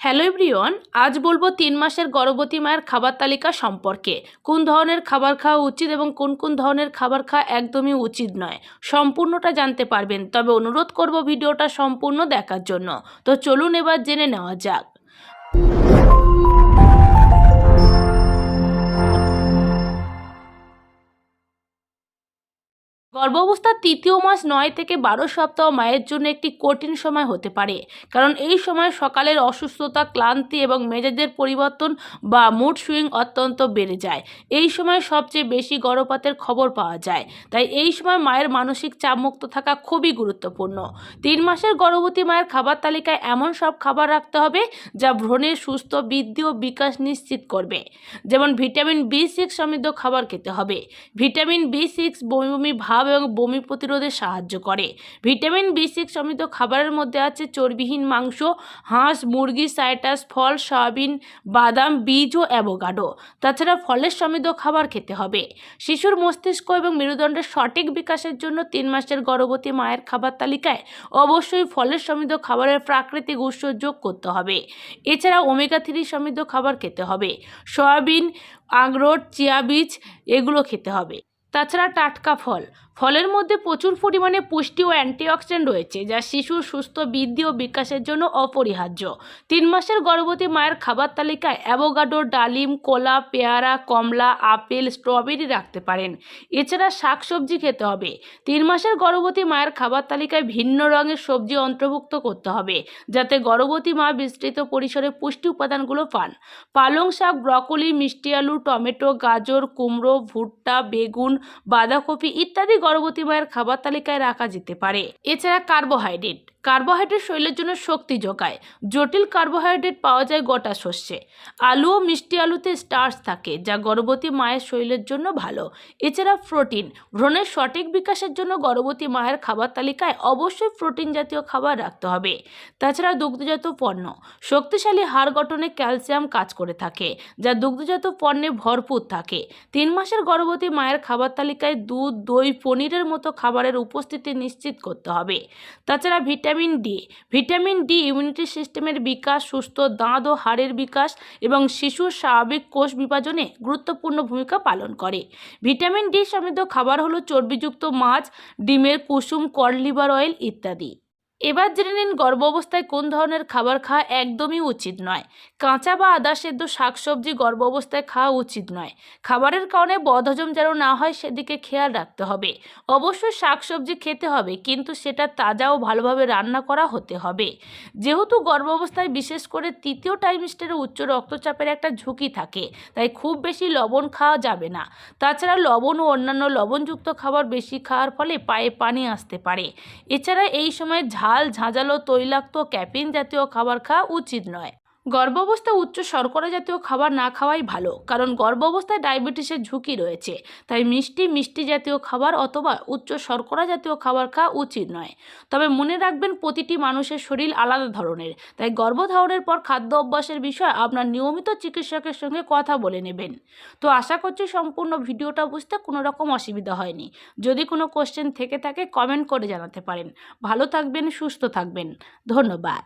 Hello everyone, আজ বলব তিন মাসের গর্ভবতী মায়ের খাবার তালিকা সম্পর্কে। কোন ধরনের খাবার খাওয়া উচিত এবং কোন কোন ধরনের খাবার খাওয়া একদমই উচিত নয়, সম্পূর্ণটা জানতে পারবেন। তবে অনুরোধ করব ভিডিওটা সম্পূর্ণ দেখার জন্য। তো চলুন এবার জেনে নেওয়া যাক। গর্ভাবস্থার তৃতীয় মাস নয় থেকে বারো সপ্তাহ মায়ের জন্য একটি কঠিন সময় হতে পারে। কারণ এই সময় সকালের অসুস্থতা, ক্লান্তি এবং মেজাজের পরিবর্তন বা মুড সুইং অত্যন্ত বেড়ে যায়। এই সময় সবচেয়ে বেশি গর্ভপাতের খবর পাওয়া যায়। তাই এই সময় মায়ের মানসিক চাপমুক্ত থাকা খুবই গুরুত্বপূর্ণ। তিন মাসের গর্ভবতী মায়ের খাবার তালিকায় এমন সব খাবার রাখতে হবে যা ভ্রণের সুস্থ বৃদ্ধি ও বিকাশ নিশ্চিত করবে। যেমন ভিটামিন বি সিক্স সমৃদ্ধ খাবার খেতে হবে। ভিটামিন বি সিক্স বমি বমি ভাব এবং বমি প্রতিরোধে সাহায্য করে। ভিটামিন বি সিক্স সমৃদ্ধ খাবারের মধ্যে আছে চর্বিহীন মাংস, হাঁস, মুরগি, সাইটাস, ফল, সয়াবিন, বাদাম, বীজ ও অ্যাভোকাডো। তাছাড়া ফলের সমৃদ্ধ খাবার খেতে হবে। শিশুর মস্তিষ্ক এবং মেরুদণ্ডের সঠিক বিকাশের জন্য তিন মাসের গর্ভবতী মায়ের খাবার তালিকায় অবশ্যই ফলের সমৃদ্ধ খাবারের প্রাকৃতিক উৎস যোগ করতে হবে। এছাড়া ওমেগা থ্রি সমৃদ্ধ খাবার খেতে হবে। সয়াবিন, আখরোট, চিয়া বীজ, এগুলো খেতে হবে। তাছাড়া টাটকা ফল ফলের মধ্যে প্রচুর পরিমাণে পুষ্টি ও অ্যান্টিঅক্সিডেন্ট রয়েছে, যা শিশুর সুস্থ বৃদ্ধি ও বিকাশের জন্য অপরিহার্য। তিন মাসের গর্ভবতী মায়ের খাবার তালিকায় অ্যাভোগাডো, ডালিম, কলা, পেয়ারা, কমলা, আপেল, স্ট্রবেরি রাখতে পারেন। এছাড়া শাকসবজি খেতে হবে। তিন মাসের গর্ভবতী মায়ের খাবার তালিকায় ভিন্ন রঙের সবজি অন্তর্ভুক্ত করতে হবে, যাতে গর্ভবতী মা বিস্তৃত পরিসরে পুষ্টি উপাদানগুলো পান। পালং শাক, ব্রকলি, মিষ্টি আলু, টমেটো, গাজর, কুমড়ো, ভুট্টা, বেগুন, বাঁধাকপি ইত্যাদি গর্ভবতী মায়ের খাবার তালিকায় রাখা যেতে পারে। এছাড়া কার্বোহাইড্রেট। কার্বোহাইড্রেট শরীরের জন্য শক্তি যোগায়। জটিল কার্বোহাইড্রেট পাওয়া যায় গোটা শস্যে। আলু ও মিষ্টি আলুতে স্টার্চ থাকে, যা গর্ভবতী মায়ের শরীরের জন্য ভালো। এছাড়া প্রোটিন। ভ্রণের সঠিক বিকাশের জন্য গর্ভবতী মায়ের খাবার তালিকায় অবশ্যই প্রোটিন জাতীয় খাবার রাখতে হবে। তাছাড়া দুগ্ধজাত পণ্য। শক্তিশালী হাড় গঠনে ক্যালসিয়াম কাজ করে থাকে, যা দুগ্ধজাত পণ্যে ভরপুর থাকে। তিন মাসের গর্ভবতী মায়ের খাবার তালিকায় দুধ, দই পনিরের মতো খাবারের উপস্থিতি নিশ্চিত করতে হবে। তাছাড়া vitamin D vitamin D immunity সিস্টেমের বিকাশ, সুস্থ দাঁত ও হাড়ের বিকাশ এবং শিশুর স্বাভাবিক কোষ বিভাজনে গুরুত্বপূর্ণ ভূমিকা পালন করে। ভিটামিন ডি সমৃদ্ধ খাবার হলো চর্বিযুক্ত মাছ, ডিমের কুসুম কর্ড লিভার অয়েল ইত্যাদি। এবার জেনে নিন গর্ভ অবস্থায় কোন ধরনের খাবার খাওয়া একদমই উচিত নয়। কাঁচা বা আদা সেদ্ধ শাকসবজি গর্ভ অবস্থায় খাওয়া উচিত নয়। খাবারের কারণে বদহজম যেন না হয়, সেদিকে খেয়াল রাখতে হবে। অবশ্যই শাকসবজি খেতে হবে, কিন্তু সেটা তাজা ও ভালোভাবে রান্না করা হতে হবে। যেহেতু গর্ভ অবস্থায় বিশেষ করে তৃতীয় টাইমিস্টারে উচ্চ রক্তচাপের একটা ঝুঁকি থাকে, তাই খুব বেশি লবণ খাওয়া যাবে না। তাছাড়া লবণ ও অন্যান্য লবণযুক্ত খাবার বেশি খাওয়ার ফলে পায়ে পানি আসতে পারে। এছাড়া এই সময় ঝাল ঝাঁঝালো তৈলাক্ত ক্যাফিন জাতীয় খাবার খাওয়া উচিত নয়। গর্ভাবস্থায় উচ্চ শর্করা জাতীয় খাবার না খাওয়াই ভালো, কারণ গর্ভাবস্থায় ডায়াবেটিসের ঝুঁকি রয়েছে। তাই মিষ্টি মিষ্টি জাতীয় খাবার অথবা উচ্চ শর্করা জাতীয় খাবার খাওয়া উচিত নয়। তবে মনে রাখবেন, প্রতিটি মানুষের শরীর আলাদা ধরনের। তাই গর্ভধারণের পর খাদ্য অভ্যাসের বিষয়ে আপনার নিয়মিত চিকিৎসকের সঙ্গে কথা বলে নেবেন। তো আশা করছি সম্পূর্ণ ভিডিওটা বুঝতে কোনো রকম অসুবিধা হয়নি। যদি কোনো কোশ্চেন থেকে থাকে কমেন্ট করে জানাতে পারেন। ভালো থাকবেন, সুস্থ থাকবেন। ধন্যবাদ।